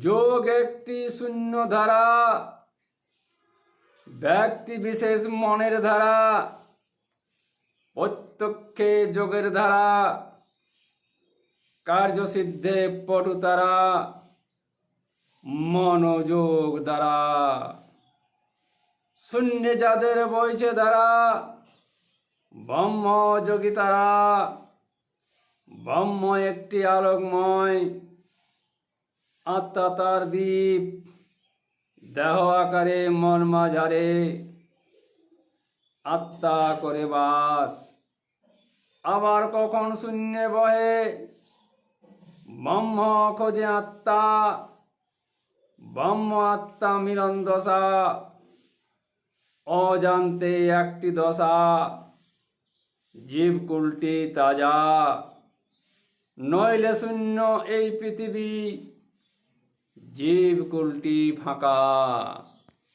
যোগ একটি শূন্য ধারা। ব্যক্তি বিশেষ মনের ধারা। প্রত্যক্ষে যোগের ধারা। কার্যসিদ্ধে পটু তারা। মনোযোগ দ্বারা। শূন্য যাদের বইছে দ্বারা। ব্রহ্ম যোগী তারা। ব্রহ্ম একটি আলোকময়। আত্মা তার দ্বীপ। দেহ আকারে, মন মাঝারে। আত্মা করে বাস। আবার কখন শূন্যে বহে? ব্রহ্ম খোঁজে আত্মা। ব্রহ্ম আত্মা মিলন দশা। অজান্তে একটি দশা। জীব কুলটি তাজা। নইলে শূন্য এই পৃথিবী। জীব কুলটি ফাঁকা।